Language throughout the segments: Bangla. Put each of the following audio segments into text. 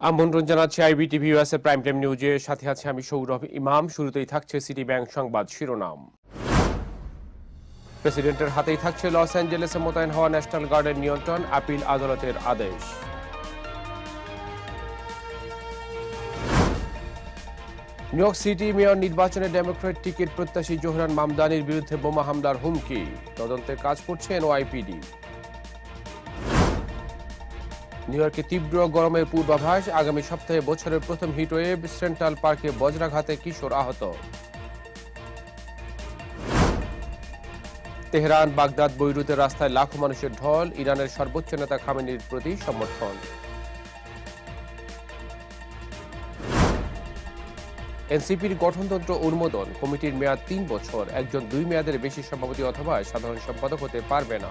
আমন্ত্রণ জানাচ্ছি আইবিটিভি ইউএসএ প্রাইম টাইম নিউজে সাথে আছে আমি সৌরভ ইমাম। শুরুতেই থাকছে সিটি ব্যাংক সংবাদ শিরোনাম। প্রেসিডেন্টের হাতেই থাকছে লস অ্যাঞ্জেলেসে মোতায়েন হওয়া ন্যাশনাল গার্ডের নিয়ন্ত্রণ, আপিল আদালতের আদেশ। নিউ ইয়র্ক সিটি মেয়র নির্বাচনে ডেমোক্রেট টিকিট প্রত্যাশী জোহরান মামদানির বিরুদ্ধে বোমা হামলার হুমকি। তদন্তের কাজ করছে এনওয়াইপিডি নিউ ইয়র্কে তীব্র গরমের পূর্বাভাস। আগামী সপ্তাহে বছরের প্রথম হিটওয়েভ সেন্ট্রাল পার্কে বজ্রাঘাতে কিশোর আহত। তেহরান, বাগদাদ, বৈরুতের রাস্তায় লাখো মানুষের ঢল, ইরানের সর্বোচ্চ নেতা খামেনির প্রতি সমর্থন। এনসিপির গঠনতন্ত্র অনুমোদন কমিটির মেয়াদ তিন বছর। একজন দুই মেয়াদের বেশি সভাপতি অথবা সাধারণ সম্পাদক হতে পারবে না।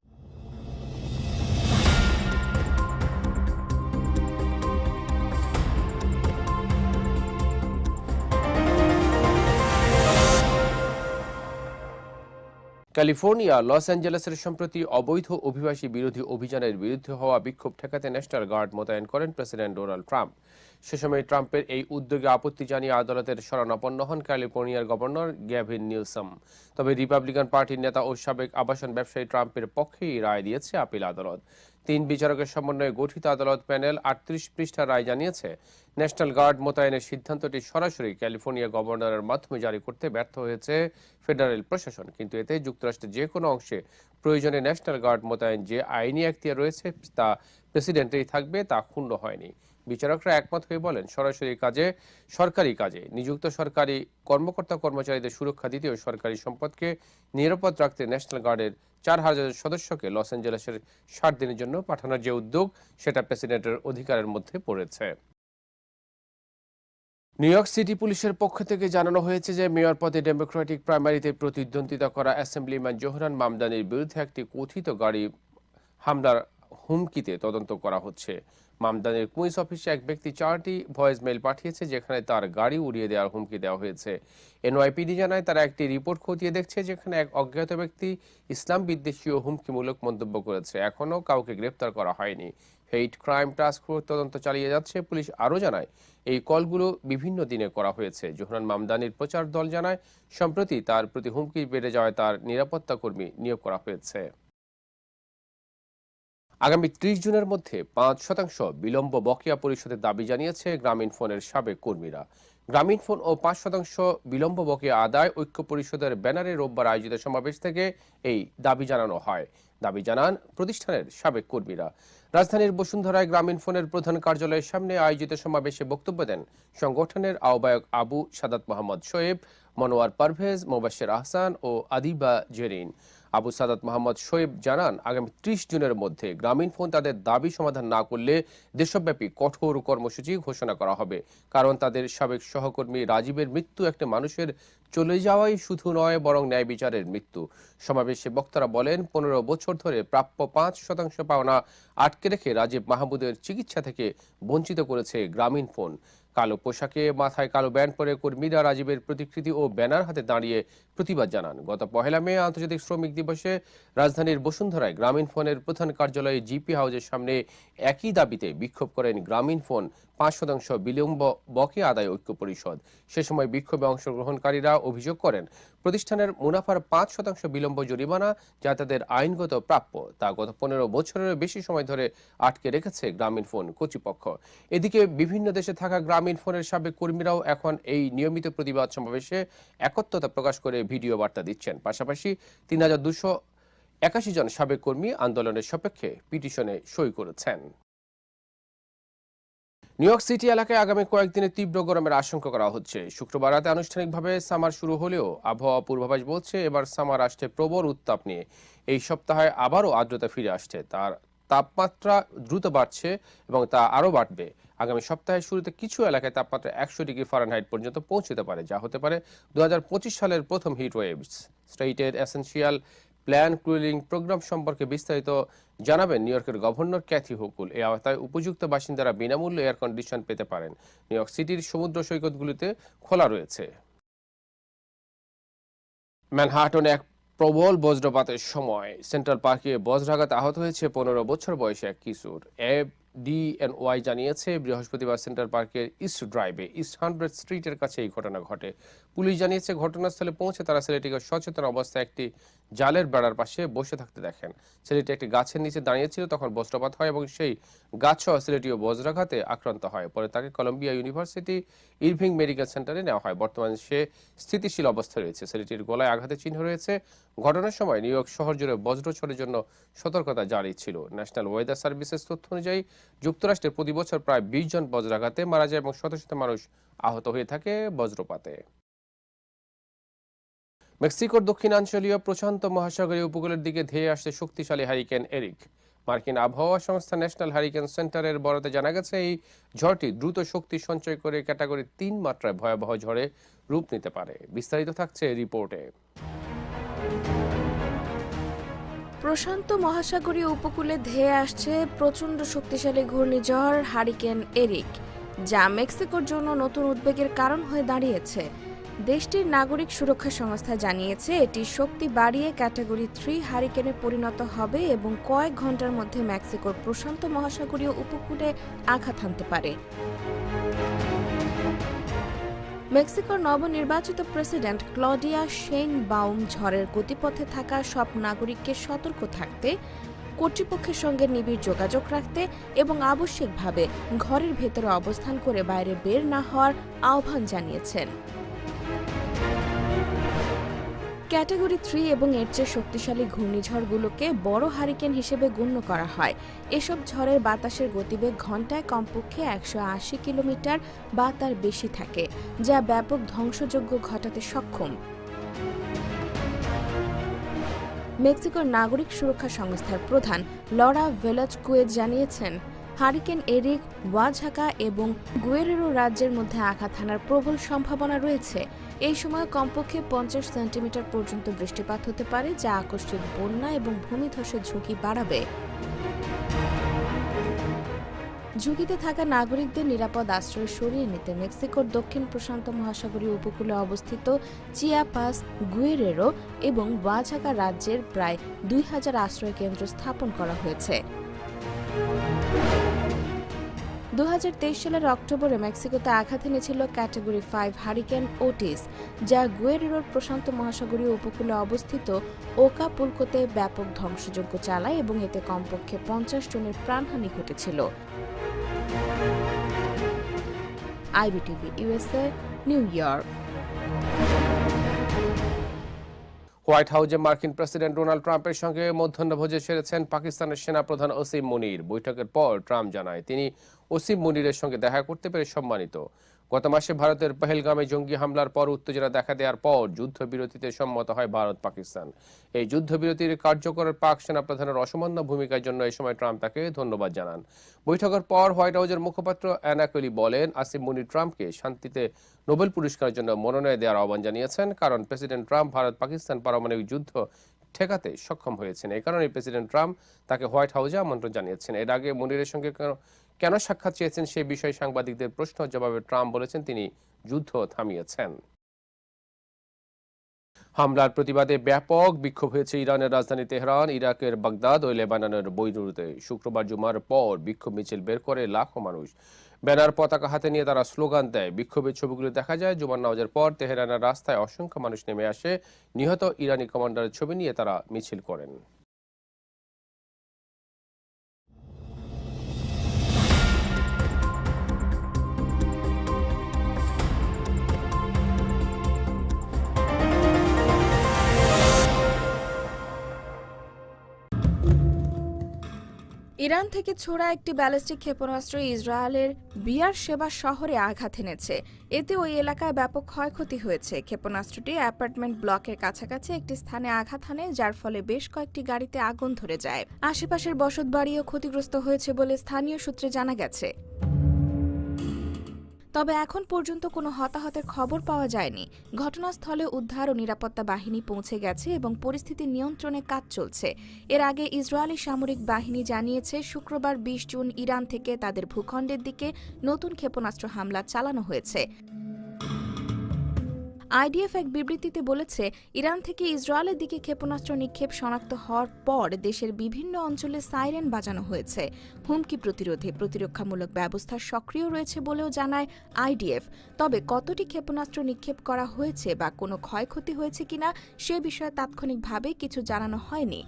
ক্যালিফোর্নিয়া, লস অ্যাঞ্জেলেসের সম্প্রতি অবৈধ অভিবাসী বিরোধী অভিযানের বিরুদ্ধে হওয়া বিক্ষোভ ঠেকাতে ন্যাশনাল গার্ড মোতায়েন করেন প্রেসিডেন্ট ডোনাল্ড ট্রাম্প। সে সময় ট্রাম্পের এই উদ্যোগে আপত্তি জানিয়ে আদালতের শরণাপন্ন হন ক্যালিফোর্নিয়ার গভর্নর গ্যাভিন নিউসাম তবে রিপাবলিকান পার্টির নেতা ও সাবেক আবাসন ব্যবসায়ী ট্রাম্পের পক্ষেই রায় দিয়েছে আপিল আদালত। তিন বিচারকের সমন্বয়ে গঠিত আদালত প্যানেল আটত্রিশ পৃষ্ঠা রায় জানিয়েছে, ন্যাশনাল গার্ড মোতায়েনের সিদ্ধান্তটি সরাসরি ক্যালিফোর্নিয়া গভর্নরের মাধ্যমে জারি করতে ব্যর্থ হয়েছে ফেডারেল প্রশাসন। কিন্তু এতে যুক্তরাষ্ট্রের যে কোনো অংশে প্রয়োজনে ন্যাশনাল গার্ড মোতায়েন যে আইনি এখতিয়ার রয়েছে তা প্রেসিডেন্টেই থাকবে তা ক্ষুণ্ণ হয়নি। বিচারকরা একমত হয়ে বলেন, সরাসরি কাজে, সরকারি কাজে। নিযুক্ত সরকারি কর্মকর্তা কর্মচারীদের সুরক্ষা দিতে ও সরকারি সম্পদকে নিরাপদ রাখতে ন্যাশনাল গার্ডের চার হাজার সদস্যকে লস অ্যাঞ্জেলেসের ষাট দিনের জন্য পাঠানোর যে উদ্যোগ, সেটা প্রেসিডেন্টের অধিকারের মধ্যে পড়েছে। নিউ ইয়র্ক সিটি পুলিশের পক্ষ থেকে জানানো হয়েছে যে, মেয়র পদে ডেমোক্রেটিক প্রাইমারিতে প্রতিদ্বন্দ্বিতা করা অ্যাসেম্বলিম্যান জোহরান মামদানির বিরুদ্ধে একটি কথিত গাড়ি হামলার হুমকিতে তদন্ত করা হচ্ছে। মামদানির কুইন্স অফিসে এক ব্যক্তি চারটি ভয়েস মেল পাঠিয়েছে, যেখানে তার গাড়ি উড়িয়ে দেওয়ার হুমকি দেওয়া হয়েছে। এনওয়াইপিডি জানায়, তারা একটি রিপোর্ট খতিয়ে দেখছে, যেখানে এক অজ্ঞাত ব্যক্তি ইসলাম বিদ্বেষী ও হুমকিমূলক মন্তব্য করেছে। এখনও কাউকে গ্রেপ্তার করা হয়নি। হেইট ক্রাইম টাস্ক ফোর্স তদন্ত চালিয়ে যাচ্ছে। পুলিশ আরও জানায়, এই কলগুলো বিভিন্ন দিনে করা হয়েছে। জোহরান মামদানির প্রচার দল জানায়, সম্প্রতি তার প্রতি হুমকি বেড়ে যাওয়ায় তার নিরাপত্তা কর্মী নিয়োগ করা হয়েছে। আগামী ত্রিশ জুনের মধ্যে পাঁচ শতাংশ বিলম্ব বকেয়া পরিশোধের দাবি জানিয়েছে গ্রামীণ ফোনের সাবেক কর্মীরা। গ্রামীণ ফোন ও পাঁচ শতাংশ বিলম্ব বকেয়া আদায় ঐক্য পরিষদের ব্যানারে রোববার আয়োজিত সমাবেশ থেকে এই দাবি জানানো হয়। দাবি জানান প্রতিষ্ঠানের সাবেক কর্মীরা। রাজধানীর বসুন্ধরায় গ্রামীণ ফোনের প্রধান কার্যালয়ের সামনে আয়োজিত সমাবেশে বক্তব্য দেন সংগঠনের আহ্বায়ক আবু সাদাত মোহাম্মদ শোয়েব মনোয়ার পারভেজ মোবাশ্বের আহসান ও আদিবা জেরিন। আবু সাদাত মোহাম্মদ শোয়েব জানান, আগামী ত্রিশ জুনের মধ্যে গ্রামীণ ফোন তাদের দাবি সমাধান না করলে দেশব্যাপী কঠোর কর্মসূচি ঘোষণা করা হবে। কারণ তাদের সাবেক সহকর্মী রাজীবের মৃত্যু একটা মানুষের চলে যাওয়াই শুধু নয়, বরং ন্যায় বিচারের মৃত্যু। সমাবেশে বক্তারা বলেন, পনেরো বছর ধরে প্রাপ্য পাঁচ শতাংশ পাওনা আটকে রেখে রাজীব মাহমুদের চিকিৎসা থেকে বঞ্চিত করেছে গ্রামীণ ফোন। কালো পোশাকে মাথায় কালো ব্যান্ড পরে কর্মীরা রাজীবের প্রতিকৃতি ও ব্যানার হাতে দাঁড়িয়ে প্রতিবাদ জানান। গত পহেলা মে আন্তর্জাতিক শ্রমিক দিবসে রাজধানীর বসুন্ধরায় গ্রামীণ ফোনের প্রধান কার্যালয়ে জিপি হাউজের সামনে একই দাবিতে বিক্ষোভ করেন গ্রামীণ ফোন পাঁচ শতাংশ বিলম্ব বকে আদায় ঐক্য পরিষদ। সে সময় বিক্ষোভে অংশগ্রহণকারীরা অভিযোগ করেন, প্রতিষ্ঠানের মুনাফার পাঁচ শতাংশ বিলম্ব জরিমানা যা তাদের আইনগত প্রাপ্য, তা গত পনেরো বছরের বেশি সময় ধরে আটকে রেখেছে গ্রামীণ ফোন কর্তৃপক্ষ। এদিকে বিভিন্ন দেশে থাকা গ্রামীণ ফোনের সাবেক কর্মীরাও এখন এই নিয়মিত প্রতিবাদ সমাবেশে একত্রতা প্রকাশ করে ভিডিও বার্তা দিচ্ছেন। পাশাপাশি তিন হাজার দুশো একাশি জন সাবেক কর্মী আন্দোলনের সপক্ষে পিটিশনে সই করেছেন। নিউ ইয়র্ক সিটি এলাকায় আগামী কয়েকদিনে তীব্র গরমের আশঙ্কা করা হচ্ছে। শুক্রবার রাতে আনুষ্ঠানিকভাবে সামার শুরু হলেও আবহাওয়া পূর্বাভাস বলছে, এবার সামার আসছে প্রবল উত্তাপ নিয়ে। এই সপ্তাহে আবারও আর্দ্রতা ফিরে আসছে। তার তাপমাত্রা দ্রুত বাড়ছে এবং তা আরও বাড়বে। আগামী সপ্তাহের শুরুতে কিছু এলাকায় তাপমাত্রা একশো ডিগ্রি ফারেনহাইট পর্যন্ত পৌঁছতে পারে, যা হতে পারে দু হাজার পঁচিশ সালের প্রথম হিট ওয়েভস স্টেটের এসেন্সিয়াল প্ল্যান কুলিং প্রোগ্রাম সম্পর্কে বিস্তারিত জানাবেন নিউ ইয়র্কের গভর্নর ক্যাথি হুকুল এই আওতায় উপযুক্ত বাসিন্দারা বিনামূল্যে এয়ার কন্ডিশন পেতে পারেন। নিউ ইয়র্ক সিটির সমুদ্র সৈকতগুলিতে খোলা রয়েছে। ম্যানহাটনে এক প্রবল বজ্রপাতের সময় সেন্ট্রাল পার্কে বজ্রাঘাত আহত হয়েছে পনেরো বছর বয়সে এক কিশোর। এফ ডিএনওয়াই জানিয়েছে, বৃহস্পতিবার সেন্ট্রাল পার্কের ইস্ট ড্রাইভে, ইস্ট হান্ড্রেড স্ট্রিটের কাছে এই ঘটনা ঘটে। পুলিশ জানিয়েছে, ঘটনাস্থলে পৌঁছে তারা ছেলেটিকে সচেতন অবস্থায় একটি জালের বেড়ার পাশে বসে থাকতে দেখেন। ছেলেটি একটি গাছের নিচে দাঁড়িয়েছিল, তখন বজ্রপাত হয় এবং সেই গাছ সহ ছেলেটিও বজ্রাঘাতে আক্রান্ত হয়। পরে তাকে কলম্বিয়া ইউনিভার্সিটি ইরভিং মেডিকেল সেন্টারে নেওয়া হয়। বর্তমানে সে স্থিতিশীল অবস্থায় রয়েছে। ছেলেটির গলায় আঘাতের চিহ্ন রয়েছে। ঘটনার সময় নিউ ইয়র্ক শহর জুড়ে বজ্রঝড়ের জন্য সতর্কতা জারি ছিল। ন্যাশনাল ওয়েদার সার্ভিসের তথ্য অনুযায়ী, যুক্তরাষ্ট্রে প্রতি বছর প্রায় বিশ জন বজ্রাঘাতে মারা যায় এবং শত শত মানুষ আহত হয়ে থাকে বজ্রপাতে। মেক্সিকোর দক্ষিণাঞ্চলীয় প্রশান্ত মহাসাগরীয় উপকূলের দিকে ধেয়ে আসছে শক্তিশালী হারিকেন এরিক। মার্কিন আবহাওয়া সংস্থা ন্যাশনাল হারিকেন সেন্টারের বরাতে জানা গেছে, এই ঝড়টি দ্রুত শক্তি সঞ্চয় করে ক্যাটাগরি তিন মাত্রায় ভয়াবহ ঝড়ে রূপ নিতে পারে। বিস্তারিত থাকছে রিপোর্টে। প্রশান্ত মহাসাগরীয় উপকূলে ধেয়ে আসছে প্রচণ্ড শক্তিশালী ঘূর্ণিঝড় হারিকেন এরিক, যা মেক্সিকোর জন্য নতুন উদ্বেগের কারণ হয়ে দাঁড়িয়েছে। দেশটির নাগরিক সুরক্ষা সংস্থা জানিয়েছে, এটি শক্তি বাড়িয়ে ক্যাটাগরি থ্রি হারিকেনে পরিণত হবে এবং কয়েক ঘণ্টার মধ্যে মেক্সিকোর প্রশান্ত মহাসাগরীয় উপকূলে আঘাত হানতে পারে। মেক্সিকোর নবনির্বাচিত প্রেসিডেন্ট ক্লডিয়া শেইন বাউম ঝড়ের গতিপথে থাকা সব নাগরিককে সতর্ক থাকতে, কর্তৃপক্ষের সঙ্গে নিবিড় যোগাযোগ রাখতে এবং আবশ্যিকভাবে ঘরের ভেতরে অবস্থান করে বাইরে বের না হওয়ার আহ্বান জানিয়েছেন। ক্যাটাগরি থ্রি এবং এর চেয়ে শক্তিশালী ঘূর্ণিঝড়গুলোকে বড় হারিকেন হিসেবে গণ্য করা হয়। এসব ঝড়ের বাতাসের গতিবেগ ঘন্টায় কমপক্ষে একশো আশি কিলোমিটার বা তার বেশি থাকে, যা ব্যাপক ধ্বংসযজ্ঞ ঘটাতে সক্ষম। মেক্সিকোর নাগরিক সুরক্ষা সংস্থার প্রধান লরা ভেলাজ কুয়েজ জানিয়েছেন, হারিকেন এরিক, ওয়াঝাকা এবং গুয়েরেরো রাজ্যের মধ্যে আঘাত হানার প্রবল সম্ভাবনা রয়েছে। এই সময় কমপক্ষে পঞ্চাশ সেন্টিমিটার পর্যন্ত বৃষ্টিপাত হতে পারে, যা আকস্মিক বন্যা এবং ভূমিধসের ঝুঁকি বাড়াবে। ঝুঁকিতে থাকা নাগরিকদের নিরাপদ আশ্রয় সরিয়ে নিতে মেক্সিকোর দক্ষিণ প্রশান্ত মহাসাগরীয় উপকূলে অবস্থিত চিয়াপাস গুয়েরেরো এবং ওয়াঝাকা রাজ্যের প্রায় দুই হাজার আশ্রয় কেন্দ্র স্থাপন করা হয়েছে। দু হাজার তেইশ সালের অক্টোবরে মেক্সিকোতে আঘাত এনেছিল ক্যাটাগরি ফাইভ হারিকেন ওটিস, যা গুয়েরেরোর প্রশান্ত মহাসাগরীয় উপকূলে অবস্থিত ওকা পুলকোতে ব্যাপক ধ্বংসযজ্ঞ চালায় এবং এতে কমপক্ষে পঞ্চাশ জনের প্রাণহানি ঘটেছিল। IBTV USA New York. White হাউসে মার্কিন প্রেসিডেন্ট ডোনাল্ড ট্রাম্পের সঙ্গে মধ্যাহ্নভোজে সেরেছেন পাকিস্তানের সেনাপ্রধান ওসিম মুনির। বৈঠকের পর ট্রাম্প জানায়, তিনি ওসিম মুনিরের সঙ্গে দেখা করতে পেরে সম্মানিত। গত মাসে ভারতের পহেলগামে জঙ্গি হামলার পর উত্তেজনা দেখা দেওয়ার পর যুদ্ধবিরতিতে সম্মত হয় ভারত পাকিস্তান। এই যুদ্ধবিরতির কার্যকর পাক সেনাপ্রধানের অসামান্য ভূমিকার জন্য এই সময় ট্রাম্প তাকে ধন্যবাদ জানান। বৈঠকের পর হোয়াইট হাউসের মুখপাত্র অ্যানাকলি বলেন আসিম মুনির ট্রাম্পকে শান্তিতে নোবেল পুরস্কারের জন্য মনোনয়ন দেওয়ার আহ্বান জানিয়েছেন, কারণ প্রেসিডেন্ট ট্রাম্প ভারত পাকিস্তান পারমাণবিক যুদ্ধ ঠেকাতে সক্ষম হয়েছেন। এই কারণে প্রেসিডেন্ট ট্রাম্প তাকে হোয়াইট হাউসে আমন্ত্রণ জানিয়েছেন। এর আগে মুনিরের সঙ্গে কেন- সাক্ষাৎ চেয়েছেন সে বিষয়ে সাংবাদিকদের প্রশ্ন? জবাবে ট্রাম্প বলেছেন, তিনি যুদ্ধ থামিয়েছেন। হামলার প্রতিবাদে ব্যাপক বিক্ষোভ হয়েছে ইরানের রাজধানী তেহরান, ইরাকের বাগদাদ ও লেবাননের বৈরুতে। শুক্রবার জুমার পর বিক্ষোভ মিছিল বের করে লাখো মানুষ। ব্যানার পতাকা হাতে নিয়ে তারা স্লোগান দেয়। বিক্ষোভের ছবিগুলো দেখা যায়, জুমার নামাজের পর তেহরানের রাস্তায় অসংখ্য মানুষ নেমে আসে। নিহত ইরানি কমান্ডারের ছবি নিয়ে তারা মিছিল করেন। ইরান থেকে ছোড়া একটি ব্যালিস্টিক ক্ষেপণাস্ত্র ইসরায়েলের বিয়ার সেবা শহরে আঘাত এনেছে। এতে ওই এলাকায় ব্যাপক ক্ষয়ক্ষতি হয়েছে। ক্ষেপণাস্ত্রটি অ্যাপার্টমেন্ট ব্লকের কাছাকাছি একটি স্থানে আঘাত হানে, যার ফলে বেশ কয়েকটি গাড়িতে আগুন ধরে যায়। আশেপাশের বসতবাড়িও ক্ষতিগ্রস্ত হয়েছে বলে স্থানীয় সূত্রে জানা গেছে। তবে এখন পর্যন্ত কোনো হতাহতের খবর পাওয়া যায়নি। ঘটনাস্থলে উদ্ধার ও নিরাপত্তা বাহিনী পৌঁছে গেছে এবং পরিস্থিতি নিয়ন্ত্রণে কাজ চলছে। এর আগে ইসরায়েলি সামরিক বাহিনী জানিয়েছে, শুক্রবার বিশ জুন ইরান থেকে তাদের ভূখণ্ডের দিকে নতুন ক্ষেপণাস্ত্র হামলা চালানো হয়েছে। আইডিএফ এক বিবৃতিতে বলেছে, ইরান থেকে ইসরায়েলের দিকে ক্ষেপণাস্ত্র নিক্ষেপ শনাক্ত হওয়ার পর দেশের বিভিন্ন অঞ্চলে সাইরেন বাজানো হয়েছে। হুমকি প্রতিরোধে প্রতিরক্ষামূলক ব্যবস্থা সক্রিয় রয়েছে বলেও জানায় আইডিএফ। তবে কতটি ক্ষেপণাস্ত্র নিক্ষেপ করা হয়েছে বা কোনো ক্ষয়ক্ষতি হয়েছে কিনা সে বিষয়ে তাৎক্ষণিকভাবে কিছু জানানো হয়নি।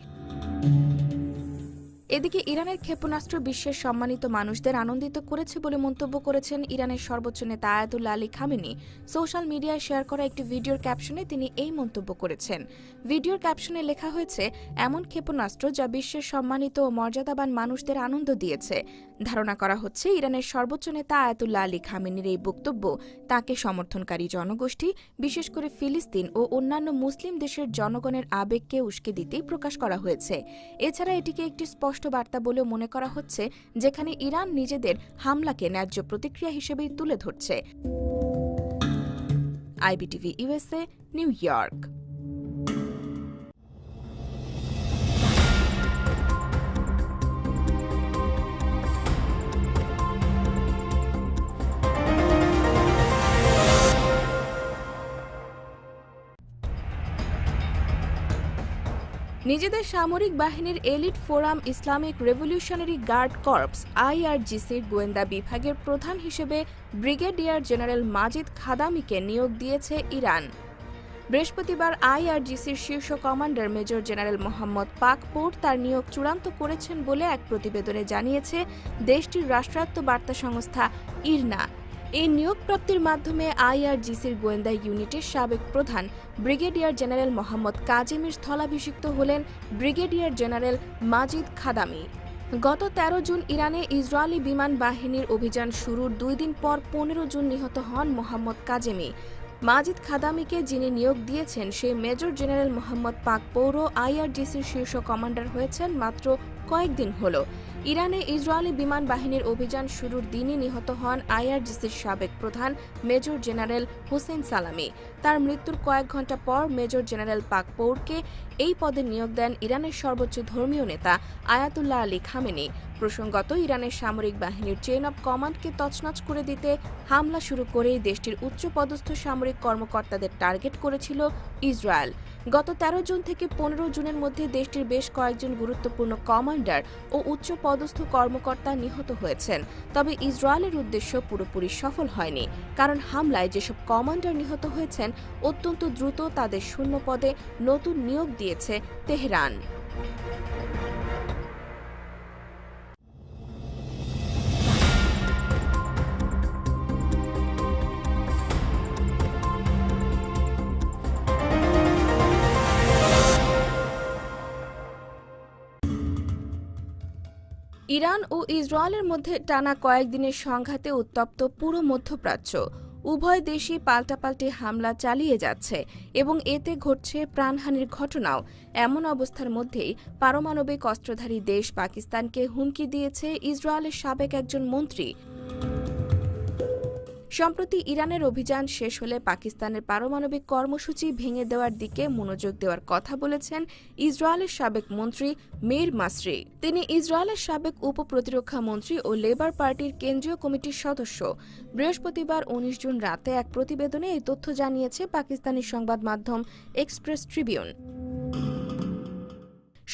এদিকে ইরানের ক্ষেপণাস্ত্র বিশ্বের সম্মানিত মানুষদের আনন্দিত করেছে বলে মন্তব্য করেছেন ইরানের সর্বোচ্চ নেতা আয়াতুল্লাহ আলী খামেনি। সোশ্যাল মিডিয়ায় শেয়ার করা একটি ভিডিওর ক্যাপশনে তিনি এই মন্তব্য করেছেন। ভিডিওর ক্যাপশনে লেখা হয়েছে, এমন ক্ষেপণাস্ত্র যা বিশ্বের সম্মানিত ও মর্যাদাবান মানুষদের আনন্দ দিয়েছে। ধারণা করা হচ্ছে, ইরানের সর্বোচ্চ নেতা আয়াতুল্লাহ আলী খামেনির এই বক্তব্য তাকে সমর্থনকারী জনগোষ্ঠী, বিশেষ করে ফিলিস্তিন ও অন্যান্য মুসলিম দেশের জনগণের আবেগকে উস্কে দিতেই প্রকাশ করা হয়েছে। এছাড়া এটিকে একটি স্পষ্ট বার্তা বলেও মনে করা হচ্ছে যেখানে ইরান নিজেদের হামলাকে ন্যায্য প্রতিক্রিয়া হিসেবেই তুলে ধরছে। IBTV USA, New York. নিজেদের সামরিক বাহিনীর elite forum Islamic revolutionary guard corps, আইআরজিসির গোয়েন্দা বিভাগের প্রধান হিসেবে ব্রিগেডিয়ার জেনারেল মাজিদ খাদামিকে নিয়োগ দিয়েছে ইরান। বৃহস্পতিবার আইআরজিসির শীর্ষ commander major general Mohammad Pakpour তার নিয়োগ চূড়ান্ত করেছেন বলে এক প্রতিবেদনে জানিয়েছে দেশটির রাষ্ট্রায়ত্ত বার্তা সংস্থা ইরনা। এই নিয়োগ প্রাপ্তির মাধ্যমে আইআরজিসির গোয়েন্দা ইউনিটের সাবেক প্রধান ব্রিগেডিয়ার জেনারেল মোহাম্মদ কাজিমির স্থলাভিষিক্ত হলেন ব্রিগেডিয়ার জেনারেল মাজিদ খাদামি। গত ১৩ জুন ইরানে ইসরায়েলি বিমান বাহিনীর অভিযান শুরুর দুই দিন পর পনেরো জুন নিহত হন মোহাম্মদ কাজেমি। মাজিদ খাদামিকে যিনি নিয়োগ দিয়েছেন, সেই মেজর জেনারেল মোহাম্মদ পাক পৌর আইআরজিসির শীর্ষ কমান্ডার হয়েছেন মাত্র কয়েকদিন হলো। ইরানে ইসরায়েলি বিমান বাহিনীর অভিযান শুরুর দিনই নিহত হন আইআরজিসির সাবেক প্রধান মেজর জেনারেল হুসেন সালামি। তার মৃত্যুর কয়েক ঘণ্টা পর মেজর জেনারেল পাক পৌরকে এই পদে নিয়োগ দেন ইরানের সর্বোচ্চ ধর্মীয় নেতা আয়াতুল্লাহ আলী খামেনি। প্রসঙ্গত, ইরানের সামরিক বাহিনীর চেইন অব কমান্ডকে তছনছ করে দিতে হামলা শুরু করেই দেশটির উচ্চপদস্থ সামরিক কর্মকর্তাদের টার্গেট করেছিল ইসরায়েল। গত ১৩ জুন থেকে পনেরো জুনের মধ্যে দেশটির বেশ কয়েকজন গুরুত্বপূর্ণ কমান্ডার ও উচ্চ পদস্থ কর্মকর্তা নিহত হয়েছেন। তবে ইসরায়েলের উদ্দেশ্য পুরোপুরি সফল হয়নি, কারণ হামলায় যেসব কমান্ডার নিহত হয়েছেন, অত্যন্ত দ্রুত তাদের শূন্য পদে নতুন নিয়োগ দিয়েছে তেহরান। ইরান ও ইসরায়েলের মধ্যে টানা কয়েকদিনের সংঘাতে উত্তপ্ত পুরো মধ্যপ্রাচ্য। উভয় দেশই পাল্টাপাল্টি হামলা চালিয়ে যাচ্ছে এবং এতে ঘটছে প্রাণহানির ঘটনাও। এমন অবস্থার মধ্যেই পারমাণবিক অস্ত্রধারী দেশ পাকিস্তানকে হুমকি দিয়েছে ইসরায়েলের সাবেক একজন মন্ত্রী। সম্প্রতি ইরানের অভিযান শেষ হলে পাকিস্তানের পারমাণবিক কর্মসূচি ভেঙে দেওয়ার দিকে মনোযোগ দেওয়ার কথা বলেছেন ইসরায়েলের সাবেক মন্ত্রী মীর মাসরি। তিনি ইসরায়েলের সাবেক উপ প্রতিরক্ষা মন্ত্রী ও লেবার পার্টির কেন্দ্রীয় কমিটির সদস্য। বৃহস্পতিবার উনিশ জুন রাতে এক প্রতিবেদনে এই তথ্য জানিয়েছে পাকিস্তানি সংবাদ মাধ্যম এক্সপ্রেস ট্রিবিউন।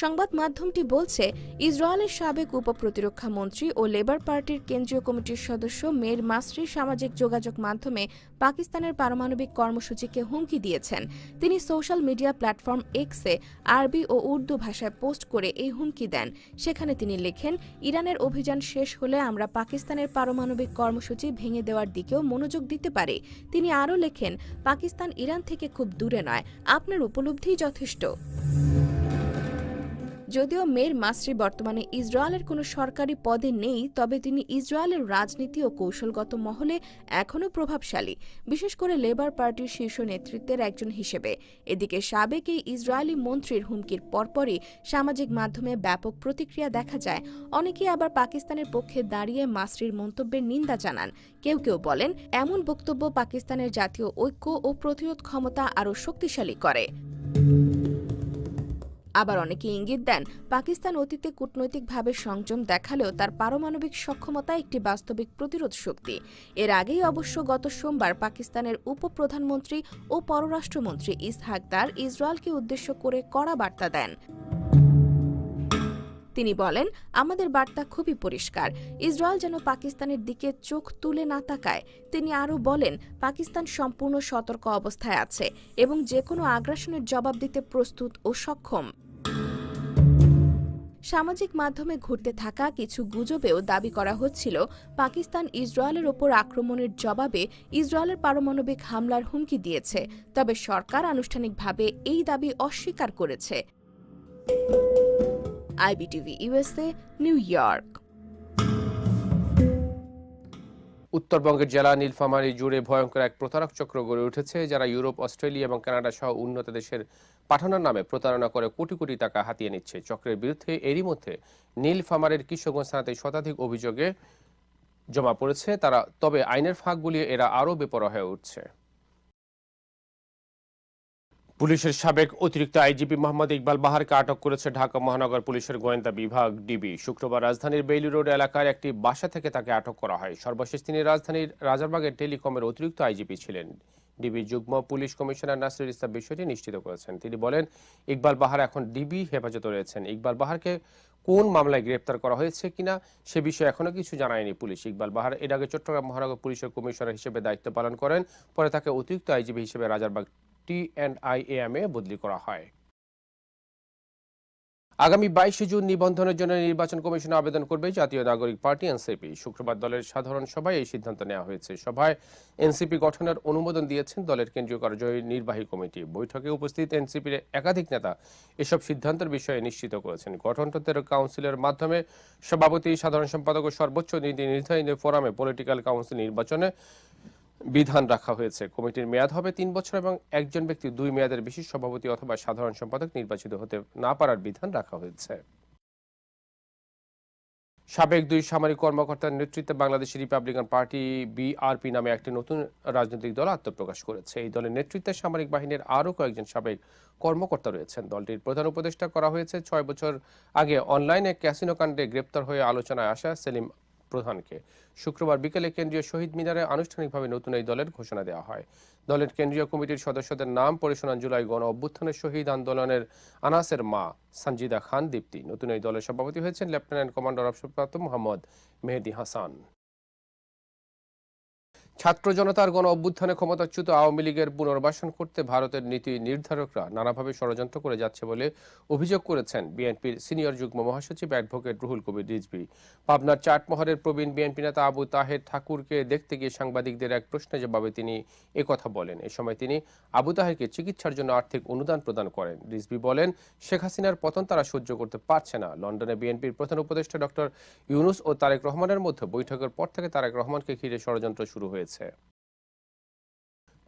সংবাদ মাধ্যমটি বলছে, ইসরায়েলের সাবেক উপপ্রতিরক্ষা মন্ত্রী ও লেবার পার্টির কেন্দ্রীয় কমিটির সদস্য মেয়ের মাসরি সামাজিক যোগাযোগ মাধ্যমে পাকিস্তানের পারমাণবিক কর্মসূচিকে হুমকি দিয়েছেন। তিনি সোশ্যাল মিডিয়া প্ল্যাটফর্ম এক্সে আরবি ও উর্দু ভাষায় পোস্ট করে এই হুমকি দেন। সেখানে তিনি লেখেন, ইরানের অভিযান শেষ হলে আমরা পাকিস্তানের পারমাণবিক কর্মসূচি ভেঙে দেওয়ার দিকেও মনোযোগ দিতে পারি। তিনি আরও লেখেন, পাকিস্তান ইরান থেকে খুব দূরে নয়, আপনার উপলব্ধিই যথেষ্ট। যদিও মেয়ের মাসরি বর্তমানে ইসরায়েলের কোনো সরকারি পদে নেই, তবে তিনি ইসরায়েলের রাজনীতি ও কৌশলগত মহলে এখনও প্রভাবশালী, বিশেষ করে লেবার পার্টির শীর্ষ নেতৃত্বের একজন হিসেবে। এদিকে সাবেক এই ইসরায়েলি মন্ত্রীর হুমকির পরপরই সামাজিক মাধ্যমে ব্যাপক প্রতিক্রিয়া দেখা যায়। অনেকেই আবার পাকিস্তানের পক্ষে দাঁড়িয়ে মাসরির মন্তব্যের নিন্দা জানান। কেউ কেউ বলেন, এমন বক্তব্য পাকিস্তানের জাতীয় ঐক্য ও প্রতিরোধ ক্ষমতা আরও শক্তিশালী করে। আবার অনেকে ইঙ্গিত দেন, পাকিস্তান অতীতে কূটনৈতিকভাবে সংযম দেখালেও তার পারমাণবিক সক্ষমতা একটি বাস্তবিক প্রতিরোধ শক্তি। এর আগেই অবশ্য গত সোমবার পাকিস্তানের উপপ্রধানমন্ত্রী ও পররাষ্ট্রমন্ত্রী ইসহাকদার ইসরায়েলকে উদ্দেশ্য করে কড়া বার্তা দেন। তিনি বলেন, আমাদের বার্তা খুবই পরিষ্কার। ইসরায়েল যেন পাকিস্তানের দিকে চোখ তুলে না তাকায়। তিনি আরও বলেন, পাকিস্তান সম্পূর্ণ সতর্ক অবস্থায় আছে এবং যে কোনো আগ্রাসনের জবাব দিতে প্রস্তুত ও সক্ষম। সামাজিক মাধ্যমে ঘুরতে থাকা কিছু গুজবেও দাবি করা হচ্ছিল, পাকিস্তান ইসরায়েলের ওপর আক্রমণের জবাবে ইসরায়েলের পারমাণবিক হামলার হুমকি দিয়েছে। তবে সরকার আনুষ্ঠানিকভাবে এই দাবি অস্বীকার করেছে। IBTV USA, New York. উত্তরবঙ্গের জেলা নীলফামারী জুড়ে ভয়ঙ্কর এক প্রতারক চক্র গড়ে উঠেছে, যারা ইউরোপ, অস্ট্রেলিয়া এবং কানাডা সহ উন্নত দেশের পাঠানোর নামে প্রতারণা করে কোটি কোটি টাকা হাতিয়ে নিচ্ছে। চক্রের বিরুদ্ধে এরই মধ্যে নীলফামারের কিশোরগঞ্জ থানাতে শতাধিক অভিযোগে জমা পড়েছে। তারা, তবে আইনের ফাঁক গুলিয়ে এরা আরও বেপরোয়া হয়ে উঠছে। পুলিশের সাবেক অতিরিক্ত আইজিপি মোহাম্মদ ইকবাল বাহারকে আটক করেছে ঢাকা মহানগর পুলিশের গোয়েন্দা বিভাগ, ডিবি। শুক্রবার রাজধানীর বেইলি রোড এলাকার একটি বাসা থেকে তাকে আটক করা হয়। সর্বশেষ তিনি রাজধানীর রাজারবাগের টেলিকমের অতিরিক্ত আইজিপি ছিলেন। ডিবি যুগ্ম পুলিশ কমিশনার নাসির ইসলাম বিষয়টি নিশ্চিত করেছেন। তিনি বলেন, ইকবাল বাহার এখন ডিবি হেফাজতে রয়েছেন। ইকবাল বাহারকে কোন মামলায় গ্রেপ্তার করা হয়েছে কিনা সে বিষয়ে এখনও কিছু জানায়নি পুলিশ। ইকবাল বাহার এর আগে চট্টগ্রাম মহানগর পুলিশের কমিশনার হিসেবে দায়িত্ব পালন করেন, পরে তাকে অতিরিক্ত আইজিপি হিসেবে Rajarbagh T and I M এ বদলি করা হয়। আগামী বাইশে জুন নিবন্ধনের জন্য নির্বাচন কমিশনে আবেদন করবে জাতীয় নাগরিক পার্টি, এনসিপি। শুক্রবার দলের সাধারণ সভায় এই সিদ্ধান্ত নেওয়া হয়েছে। সভায় এনসিপি গঠনের অনুমোদন দিয়েছেন দলের কেন্দ্রীয় কার্যবাহী নির্বাহী কমিটি। বৈঠকে উপস্থিত এনসিপির একাধিক নেতা এসব সিদ্ধান্তের বিষয়ে নিশ্চিত করেছেন। গঠনতন্ত্রের কাউন্সিলের মাধ্যমে সভাপতি, সাধারণ সম্পাদক ও সর্বোচ্চ নীতি নির্ধারণী ফোরামে পলিটিক্যাল কাউন্সিল নির্বাচনে বিধান রাখা হয়েছে। কমিটির মেয়াদ হবে তিন বছর এবং একজন ব্যক্তি দুই মেয়াদের বেশি সভাপতি অথবা সাধারণ সম্পাদক নির্বাচিত হতে না পারার বিধান রাখা হয়েছে। সাবেক দুই সামরিক কর্মকর্তার নেতৃত্বে বাংলাদেশ রিপাবলিকান পার্টি বিআরপি নামে একটি নতুন রাজনৈতিক দল আত্মপ্রকাশ করেছে। এই দলের নেতৃত্বে সামরিক বাহিনীর আরও কয়েকজন সাবেক কর্মকর্তা রয়েছেন। দলটির প্রধান উপদেষ্টা করা হয়েছে ছয় বছর আগে। অনলাইনে ক্যাসিনো কাণ্ডে গ্রেপ্তার হয়ে আলোচনায় আসা সেলিম প্রধানকে। শুক্রবার বিকেলে কেন্দ্রীয় শহীদ মিনারে আনুষ্ঠানিকভাবে নতুন এই দলের ঘোষণা দেওয়া হয়। দলের কেন্দ্রীয় কমিটির সদস্যদের নাম পড়ে শোনান জুলাই গণ অভ্যুত্থানের শহীদ আন্দোলনের আনাসের মা সঞ্জিদা খান দীপ্তি। নতুন এই দলের সভাপতি হয়েছেন লেফটেন্যান্ট কমান্ডার অবসরপ্রাপ্ত মোহাম্মদ মেহেদি হাসান। ছাত্র জনতার গণ অভ্যুত্থানে ক্ষমতাচ্যুত আওয়ামী লীগের পুনর্বাসন করতে ভারতের নীতি নির্ধারকরা নানাভাবে ষড়যন্ত্র করে যাচ্ছে বলে অভিযোগ করেছেন বিএনপির সিনিয়র যুগ্ম মহাসচিব অ্যাডভোকেট রুহুল কবির রিজভি। পাবনার চাটমোহরের প্রবীণ বিএনপি নেতা আবু তাহের ঠাকুরকে দেখতে গিয়ে সাংবাদিকদের এক প্রশ্নের জবাবে তিনি একথা বলেন। এ সময় তিনি আবু তাহেরকে চিকিৎসার জন্য আর্থিক অনুদান প্রদান করেন। রিজভি বলেন, শেখ হাসিনার পতন তারা সহ্য করতে পারছে না। লন্ডনে বিএনপির প্রধান উপদেষ্টা ডক্টর ইউনুস ও তারেক রহমানের মধ্যে বৈঠকের পর থেকে তারেক রহমানকে ঘিরে ষড়যন্ত্র শুরু হয়েছে।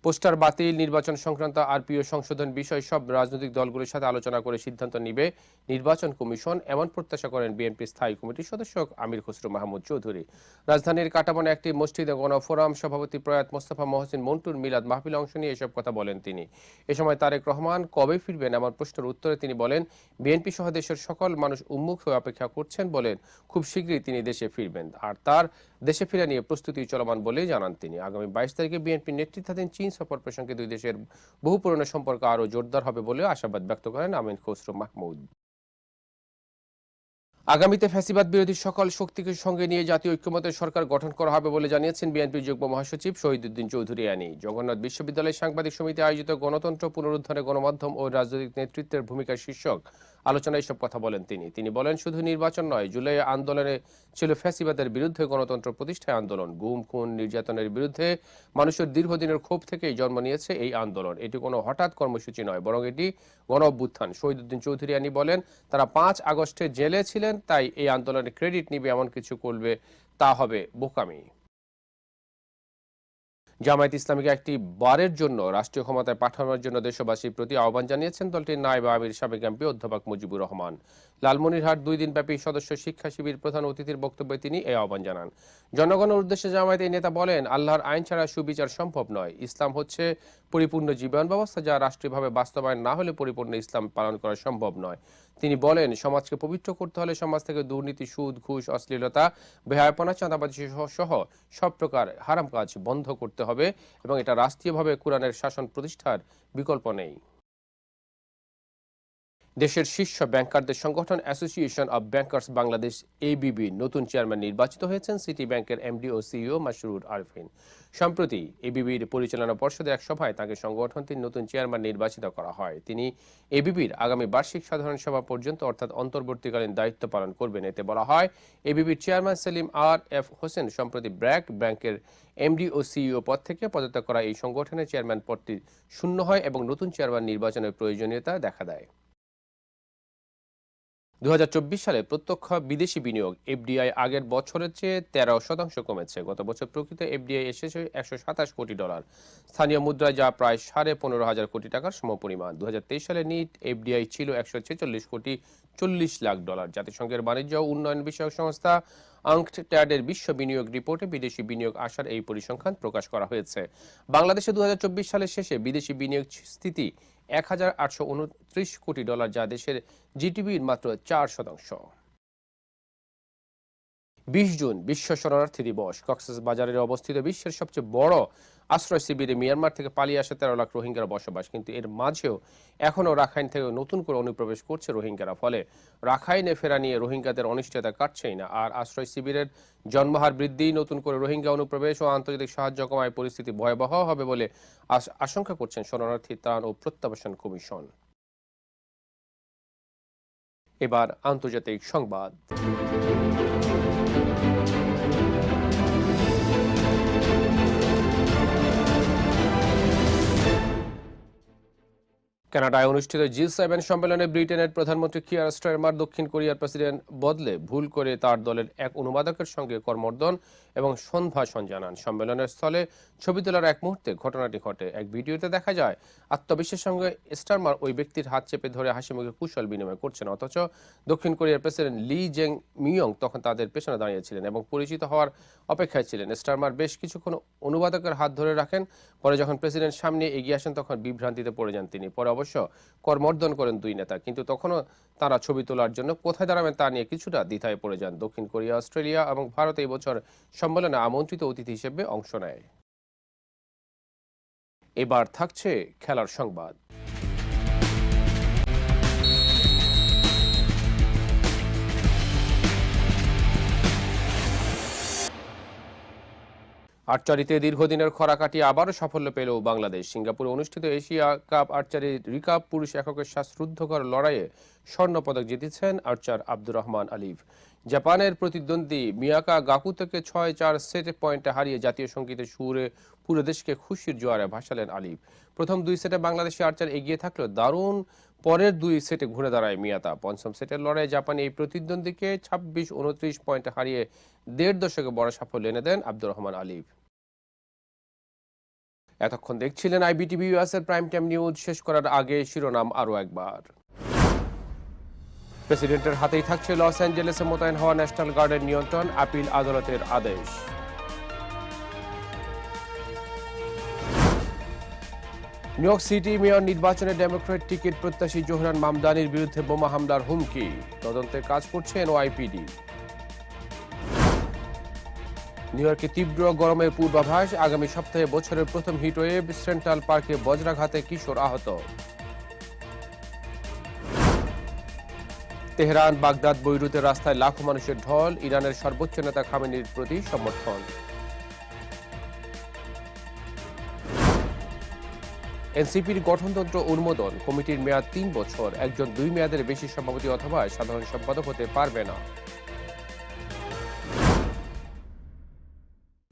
পোস্টার বাতিল, নির্বাচন সংক্রান্ত আরপিও সংশোধন বিষয় সব রাজনৈতিক দলগুলোর সাথে আলোচনা করে সিদ্ধান্ত নিবে নির্বাচন কমিশন, এমন প্রত্যাশা করেন বিএনপি স্থায়ী কমিটির সদস্য আমির খসরু মাহমুদ চৌধুরী। রাজধানীর কাটাবনে একটি মসজিদে গণফোরাম সভাপতি প্রয়াত মোস্তফা মহসিন মন্টুর মিলাদ মাহফিল অংশ নিয়ে এসব কথা বলেন তিনি। এ সময় তারেক রহমান, কবে ফিরবেন? এমন প্রশ্নের উত্তরে তিনি বলেন, বিএনপি সহ দেশের সকল মানুষ উন্মুখ হয়ে অপেক্ষা করছেন বলেন খুব শীঘ্রই তিনি দেশে ফিরবেন। আর তার দেশে ফিরে নিয়ে প্রস্তুতি চলমান বলেই জানান তিনি। আগামী বাইশ তারিখে বিএনপি নেতৃত্বাধীন চীন সফর প্রসঙ্গে দুই দেশের বহু পুরনো সম্পর্ক আরও জোরদার হবে বলেও আশাবাদ ব্যক্ত করেন আমিন খসরু মাহমুদ। আগামীতে ফ্যাসিবাদ বিরোধী সকল শক্তিকে সঙ্গে নিয়ে জাতীয় ঐক্যমতের সরকার গঠন করা হবে বলে জানিয়েছেন বিএনপির যুগ্ম মহাসচিব শহীদুদ্দিন চৌধুরী আনি। জগন্নাথ বিশ্ববিদ্যালয় সাংবাদিক সমিতি আয়োজিত গণতন্ত্র পুনরুদ্ধারে গণমাধ্যম ও রাজনৈতিক নেতৃত্বের ভূমিকা শীর্ষক আলোচনায় এসব কথা বলেন তিনি। তিনি বলেন, শুধু নির্বাচন নয়, জুলাই আন্দোলনে ছিল ফ্যাসিবাদের বিরুদ্ধে গণতন্ত্র প্রতিষ্ঠায় আন্দোলন। গুম, খুন, নির্যাতনের বিরুদ্ধে মানুষের দীর্ঘদিনের ক্ষোভ থেকেই জন্ম নিয়েছে এই আন্দোলন। এটি কোনো হঠাৎ কর্মসূচি নয়, বরং এটি গণ অভ্যুত্থান শহীদুদ্দিন চৌধুরী আনি বলেন, তারা পাঁচ আগস্টে জেলে ছিলেন, তাই এই আন্দোলনে ক্রেডিট নিবে, এমন কিছু করবে তা হবে বোকামি। জামায়াত ইসলামীকে একটি বারের জন্য রাষ্ট্রীয় ক্ষমতায় পাঠানোর জন্য দেশবাসীর প্রতি আহ্বান জানিয়েছেন দলটির নায়ব আমির সাবেক এমপি অধ্যাপক মুজিবুর রহমান। লালমনিরহাট দুই দিনব্যাপী সদস্য শিক্ষা শিবির প্রধান অতিথির বক্তব্যে তিনি এই আহ্বান জানান। জনগণের উদ্দেশ্যে জামায়াত এই নেতা বলেন, আল্লাহর আইন ছাড়া সুবিচার সম্ভব নয়। ইসলাম হচ্ছে পরিপূর্ণ জীবন ব্যবস্থা যা রাষ্ট্রীয়ভাবে বাস্তবায়ন না হলে পরিপূর্ণ ইসলাম পালন করা সম্ভব নয়। তিনি বলেন, সমাজকে পবিত্র করতে হলে সমাজ থেকে দুর্নীতি, সুদ, ঘুষ, অশ্লীলতা, বেহায়পনা, চাঁদাবাজি সহ সব প্রকার হারাম কাজ বন্ধ করতে হবে এবং এটা রাষ্ট্রীয়ভাবে কোরআনের শাসন প্রতিষ্ঠার বিকল্প নেই। দেশের শীর্ষ ব্যাংকারদের সংগঠন association of bankers Bangladesh ABB নতুন চেয়ারম্যান নির্বাচিত হয়েছেন সিটি ব্যাংকের এমডি ও সিইও মাসরুর আরফিন। সম্প্রতি এবিবির পরিচালনা পর্ষদের এক সভায় তাকে সংগঠনটির নতুন চেয়ারম্যান নির্বাচিত করা হয়। তিনি এবিবির আগামী বার্ষিক সাধারণ সভা পর্যন্ত, অর্থাৎ অন্তর্বর্তীকালীন দায়িত্ব পালন করবেন এতে বলা হয় এবিবির chairman Selim R F Hossain সম্প্রতি ব্র্যাক ব্যাংকের এমডি ও সিইও পদ থেকে পদত্যাগ করা এই সংগঠনের চেয়ারম্যান পদটি শূন্য হয় এবং নতুন চেয়ারম্যান নির্বাচনের প্রয়োজনীয়তা দেখা দেয়। দু হাজার চব্বিশ সালে প্রত্যক্ষ বিদেশি বিনিয়োগ এফডিআই আগের বছরের চেয়ে তেরো শতাংশ কমেছে। গত বছর প্রকৃত এফডিআই এসেছে একশো সাতাশ কোটি ডলার। স্থানীয় মুদ্রায় যা প্রায় সাড়ে পনেরো হাজার কোটি টাকার সমপরিমাণ। দু হাজার তেইশ সালে নিট এফডিআই ছিল একশো ছেচল্লিশ কোটি চল্লিশ লাখ ডলার। জাতিসংঘের বাণিজ্য ও উন্নয়ন বিষয়ক সংস্থা আংকট্যাডের বিশ্ব বিনিয়োগ রিপোর্টে বিদেশি বিনিয়োগ আসার এই পরিসংখ্যান প্রকাশ করা হয়েছে। বাংলাদেশে দু হাজার চব্বিশ সালের শেষে বিদেশি বিনিয়োগ স্থিতি এক হাজার আটশো উনত্রিশ কোটি ডলার যা দেশের জিডিপির মাত্র চার শতাংশ। বিশ জুন বিশ্ব শরণার্থী দিবস। বাজারে অবস্থিত বিশ্বের সবচেয়ে বড় আশ্রয় শিবিরে মিয়ানমার থেকে পালিয়ে আসে তেরো লাখ রোহিঙ্গার বসবাস, কিন্তু এর মাঝেও এখনও রাখাইন থেকে নতুন করে অনুপ্রবেশ করছে রোহিঙ্গারা। ফলে রাখাইনে ফেরা নিয়ে রোহিঙ্গাদের অনিশ্চয়তা কাটছেই না। আর আশ্রয় শিবিরের জন্মহার বৃদ্ধি নতুন করে রোহিঙ্গা অনুপ্রবেশ ও আন্তর্জাতিক সাহায্য কমায় পরিস্থিতি ভয়াবহ হবে বলে আশ- আশঙ্কা করছেন শরণার্থী ত্রাণ ও প্রত্যাবাসন কমিশন। এবার আন্তর্জাতিক সংবাদ। কানাডায় অনুষ্ঠিত জি সেভেন সম্মেলনে ব্রিটেনের প্রধানমন্ত্রী কিয়ার স্টারমার দক্ষিণ কোরিয়ার প্রেসিডেন্ট বদলে ভুল করে তার দলের এক অনুবাদকের সঙ্গে কর্মর্দন এবং সন্ভাষণ জানান সম্মেলনের স্থলে ছবি তোলার এক মুহূর্তে ঘটনাটি ঘটে। এক ভিডিওতে দেখা যায়, আত্মবিশ্বাসের সঙ্গে স্টারমার ওই ব্যক্তির হাত চেপে ধরে হাসি মুখে কুশল বিনিময় করছেন, অথচ দক্ষিণ কোরিয়ার প্রেসিডেন্ট লি জেং মিয়ং তখন তাদের পেছনে দাঁড়িয়েছিলেন এবং পরিচিত হওয়ার অপেক্ষায় ছিলেন। স্টারমার বেশ কিছুক্ষণ অনুবাদকের হাত ধরে রাখেন, পরে যখন প্রেসিডেন্ট সামনে এগিয়ে আসেন তখন বিভ্রান্তিতে পড়ে যান তিনি। পরে অবশ্য কর্মর্দন করেন দুই নেতা, কিন্তু তখনও তারা ছবি তোলার জন্য কোথায় দাঁড়াবেন তা নিয়ে কিছুটা দ্বিধায় পড়ে যান। দক্ষিণ কোরিয়া, অস্ট্রেলিয়া এবং ভারত এই বছর সম্মেলনে আমন্ত্রিত অতিথি হিসেবে অংশ নেয়। এবার থাকছে খেলার সংবাদ। আর্চারিতে দীর্ঘদিনের খরা কাটিয়ে আবারও সাফল্য পেল বাংলাদেশ। সিঙ্গাপুরে অনুষ্ঠিত এশিয়া কাপ আর্চারি রিকাপ পুরুষ এককের শ্বাসরুদ্ধকর লড়াইয়ে স্বর্ণপদক জিতেছেন আর্চার আব্দুর রহমান আলিফ। জাপানের প্রতিদ্বন্দ্বী মিয়াকা গাকু থেকে ছয় চার সেট পয়েন্টে হারিয়ে জাতীয় সঙ্গীতের সুরে পুরো দেশকে খুশির জোয়ারে ভাসালেন আলিফ। প্রথম দুই সেটে বাংলাদেশি আর্চার এগিয়ে থাকলেও দারুণ পরের দুই সেটে ঘুরে দাঁড়ায় মিয়াতা। পঞ্চম সেটের লড়াই জাপানি এই প্রতিদ্বন্দ্বীকে ছাব্বিশ উনত্রিশ পয়েন্টে হারিয়ে দেড় দশকে বড় সাফল্য এনে দেন আব্দুর রহমান আলিফ। এতক্ষণ দেখছিলেন আইবিটিভি ইউএস এর প্রাইম টাইম নিউজ। শেষ করার আগে শিরোনাম আরও একবার। প্রেসিডেন্টের হাতেই থাকছে লস অ্যাঞ্জেলেসে মোতায়েন হওয়া ন্যাশনাল গার্ডের নিয়ন্ত্রণ, আপিল আদালতের আদেশ। নিউ ইয়র্ক সিটি মেয়র নির্বাচনে ডেমোক্রেট টিকিট প্রত্যাশী জোহরান মামদানির বিরুদ্ধে বোমা হামলার হুমকি, তদন্তে কাজ করছে এনওআইপিডি নিউ ইয়র্কে তীব্র গরমের পূর্বাভাস, আগামী সপ্তাহে বছরের প্রথম হিটওয়েভ, সেন্ট্রাল পার্কে বজ্রাঘাতে কিশোর আহত। তেহরান, বাগদাদ বৈরুতের রাস্তায় লাখো মানুষের ঢল, ইরানের সর্বোচ্চ নেতা খামেনির প্রতি সমর্থন। এনসিপির গঠনতন্ত্র অনুমোদন, কমিটির মেয়াদ তিন বছর। একজন দুই মেয়াদের বেশি সভাপতি অথবা সাধারণ সম্পাদক হতে পারবে না।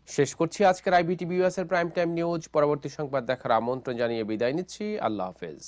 শেষ করছি আজকের আইবিটিভি ইউএস এর প্রাইম টাইম নিউজ। পরবর্তী সংবাদ দেখার আমন্ত্রণ জানিয়ে বিদায় নিচ্ছি। আল্লাহ হাফেজ।